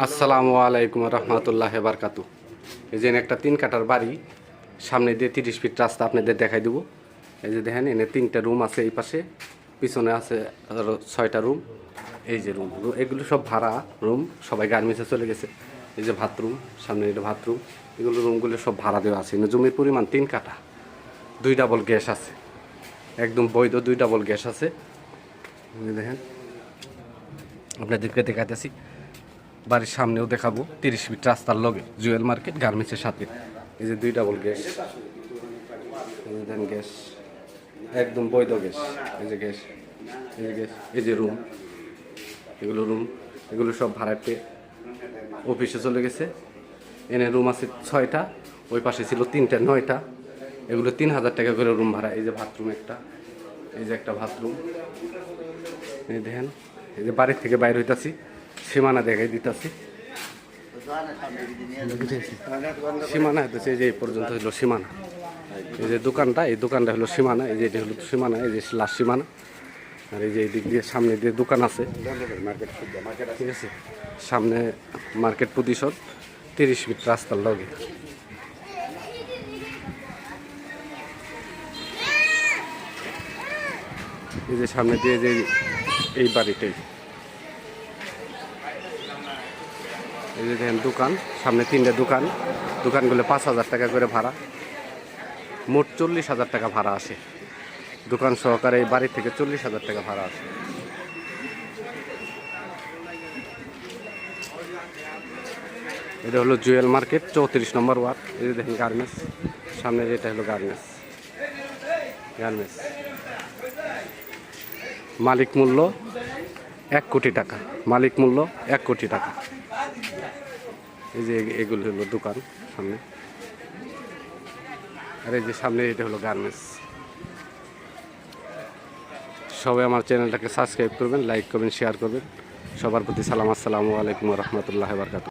আসসালামু আলাইকুম রহমতুল্লাহ বারকাতু এই যে একটা তিন কাটার বাড়ি, সামনে দিয়ে তিরিশ ফিট রাস্তা আপনাদের দেখাই দেবো। এই যে দেখেন, এনে তিনটা রুম আছে এই পাশে, পিছনে আছে ছয়টা রুম। এই যে রুম এগুলো সব ভাড়া রুম, সবাই গার্মেন্টসে চলে গেছে। এই যে বাথরুম, সামনে এটা বাথরুম। এগুলো রুমগুলো সব ভাড়া দেওয়া আছে। জমির পরিমাণ তিন কাটা দুই ডাবল গ্যাস আছে। একদম বৈধ দুই ডাবল গ্যাস আছে। দেখেন, আপনাদেরকে দেখাতেছি বাড়ির সামনেও দেখাবো তিরিশ ফিট রাস্তার লগে, জুয়েল মার্কেট, গার্মেন্টসের সাথে। এই যে দুই ডাবল গ্যাস গ্যাস একদম বৈধ গ্যাস এই যে গ্যাস এই যে গ্যাস এই যে রুম এগুলো রুম এগুলো সব ভাড়াতে অফিসে চলে গেছে। এনে রুম আছে ছয়টা, ওই পাশে ছিল তিনটা, নয়টা। এগুলো তিন হাজার টাকা করে রুম ভাড়া। এই যে বাথরুম একটা। এই যে একটা বাথরুম এই দেখেন এই যে বাড়ির থেকে বাইর হইতাছি। সীমানা দেখাই দিতাছি। সীমানা হইতেছে যে এই পর্যন্ত হলো সীমানা। এই যে দোকানটা, এই দোকানটা হলো সীমানা, এই যে এটা হলো সীমানা, এই যে লাস্ট সীমানা। আর এই যে এই দিক দিয়ে সামনে দিয়ে দোকান আছে। ঠিক আছে? সামনে মার্কেট প্রতিশোধ, তিরিশ ফিট রাস্তার লগে। এই যে সামনে দিয়ে যে এই বাড়িটাই। এই যে দেখেন দোকান, সামনে তিনটা দোকান। দোকানগুলো পাঁচ হাজার টাকা করে ভাড়া। মোট চল্লিশ হাজার টাকা ভাড়া আসে দোকান সহকারে এই বাড়ি থেকে চল্লিশ হাজার টাকা ভাড়া আসে এটা হলো জুয়েল মার্কেট, চৌত্রিশ নম্বর ওয়ার্ড। এই যে দেখেন গার্মেন্টস। সামনে যেটা হলো গার্মেন্টস। গার্মেন্টস। মালিক মূল্য এক কোটি টাকা। মালিক মূল্য এক কোটি টাকা। এই যে এগুলো হলো দোকান সামনে। আর এই যে সামনে এটা হলো গার্মেন্টস। সবাই আমার চ্যানেলটাকে সাবস্ক্রাইব করবেন, লাইক করবেন শেয়ার করবেন। সবার প্রতি সালাম, আসসালামু আলাইকুম রহমতুল্লাহ বারকাত